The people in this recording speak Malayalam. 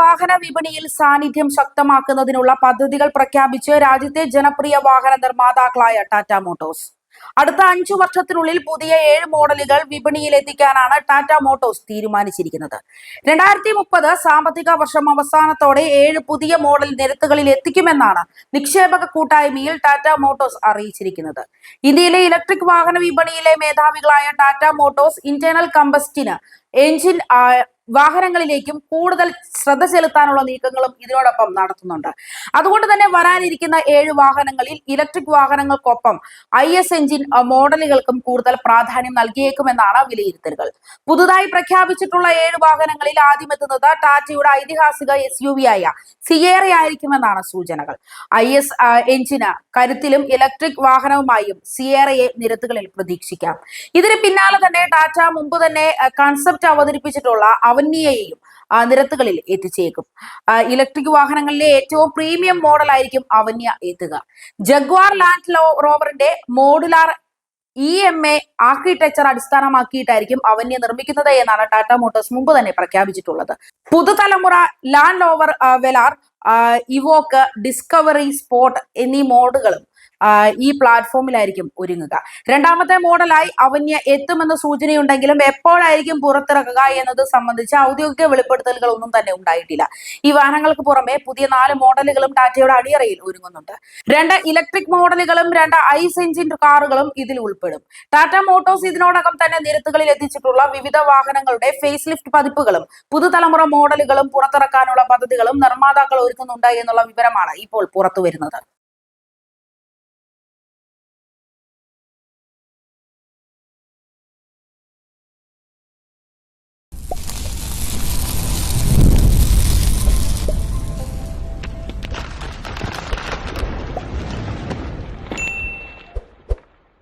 വാഹന വിപണിയിൽ സാന്നിധ്യം ശക്തമാക്കുന്നതിനുള്ള പദ്ധതികൾ പ്രഖ്യാപിച്ച് രാജ്യത്തെ ജനപ്രിയ വാഹന നിർമ്മാതാക്കളായ ടാറ്റ മോട്ടോഴ്സ്. അടുത്ത അഞ്ചു വർഷത്തിനുള്ളിൽ പുതിയ ഏഴ് മോഡലുകൾ വിപണിയിൽ എത്തിക്കാനാണ് ടാറ്റ മോട്ടോഴ്സ് തീരുമാനിച്ചിരിക്കുന്നത്. രണ്ടായിരത്തി മുപ്പത് സാമ്പത്തിക വർഷം അവസാനത്തോടെ ഏഴ് പുതിയ മോഡൽ നിരത്തുകളിൽ എത്തിക്കുമെന്നാണ് നിക്ഷേപക കൂട്ടായ്മയിൽ ടാറ്റ മോട്ടോഴ്സ് അറിയിച്ചിരിക്കുന്നത്. ഇന്ത്യയിലെ ഇലക്ട്രിക് വാഹന വിപണിയിലെ മേധാവികളായ Tata Motors internal combustion engine വാഹനങ്ങളിലേക്കും കൂടുതൽ ശ്രദ്ധ ചെലുത്താനുള്ള നീക്കങ്ങളും ഇതിനോടൊപ്പം നടത്തുന്നുണ്ട്. അതുകൊണ്ട് തന്നെ വരാനിരിക്കുന്ന ഏഴ് വാഹനങ്ങളിൽ ഇലക്ട്രിക് വാഹനങ്ങൾക്കൊപ്പം ഐ എസ് എഞ്ചിൻ മോഡലുകൾക്കും കൂടുതൽ പ്രാധാന്യം നൽകിയേക്കുമെന്നാണ് വിലയിരുത്തലുകൾ. പുതുതായി പ്രഖ്യാപിച്ചിട്ടുള്ള ഏഴ് വാഹനങ്ങളിൽ ആദ്യം എത്തുന്നത് ടാറ്റയുടെ ഐതിഹാസിക എസ് യു വി ആയ സിയേറ ആയിരിക്കുമെന്നാണ് സൂചനകൾ. ഐ എസ് എഞ്ചിന് കരുത്തിലും ഇലക്ട്രിക് വാഹനവുമായും സിയേറയെ നിരത്തുകളിൽ പ്രതീക്ഷിക്കാം. ഇതിന് പിന്നാലെ തന്നെ ടാറ്റ മുമ്പ് തന്നെ കൺസെപ്റ്റ് അവതരിപ്പിച്ചിട്ടുള്ള അവന്യയെയും ആ, നിരത്തുകളിൽ എത്തിച്ചേക്കും. ഇലക്ട്രിക് വാഹനങ്ങളിലെ ഏറ്റവും പ്രീമിയം മോഡലായിരിക്കും അവന്യ എത്തുക. Jaguar Land റോവറിന്റെ modular E M A architecture അടിസ്ഥാനമാക്കിയിട്ടായിരിക്കും Avinya നിർമ്മിക്കുന്നത് എന്നാണ് ടാറ്റ മോട്ടോഴ്സ് മുമ്പ് തന്നെ പ്രഖ്യാപിച്ചിട്ടുള്ളത്. പുതുതലമുറ Land Rover Velar Evoque Discovery Sport എന്നീ മോഡുകളും ഈ പ്ലാറ്റ്ഫോമിലായിരിക്കും ഒരുങ്ങുക. രണ്ടാമത്തെ മോഡലായി അവന്യ എത്തുമെന്ന സൂചനയുണ്ടെങ്കിലും എപ്പോഴായിരിക്കും പുറത്തിറക്കുക എന്നത് സംബന്ധിച്ച് ഔദ്യോഗിക വെളിപ്പെടുത്തലുകൾ ഒന്നും തന്നെ ഉണ്ടായിട്ടില്ല. ഈ വാഹനങ്ങൾക്ക് പുറമെ പുതിയ നാല് മോഡലുകളും ടാറ്റയുടെ അടിയറയിൽ ഒരുങ്ങുന്നുണ്ട്. രണ്ട് ഇലക്ട്രിക് മോഡലുകളും രണ്ട് ഐസ് എഞ്ചിൻ കാറുകളും ഇതിൽ ഉൾപ്പെടും. ടാറ്റ മോട്ടോഴ്സ് ഇതിനോടകം തന്നെ നിരത്തുകളിൽ എത്തിച്ചിട്ടുള്ള വിവിധ വാഹനങ്ങളുടെ ഫേസ് ലിഫ്റ്റ് പതിപ്പുകളും പുതുതലമുറ മോഡലുകളും പുറത്തിറക്കാനുള്ള പദ്ധതികളും നിർമ്മാതാക്കൾ ഒരുക്കുന്നുണ്ട് എന്നുള്ള വിവരമാണ് ഇപ്പോൾ പുറത്തുവരുന്നത്.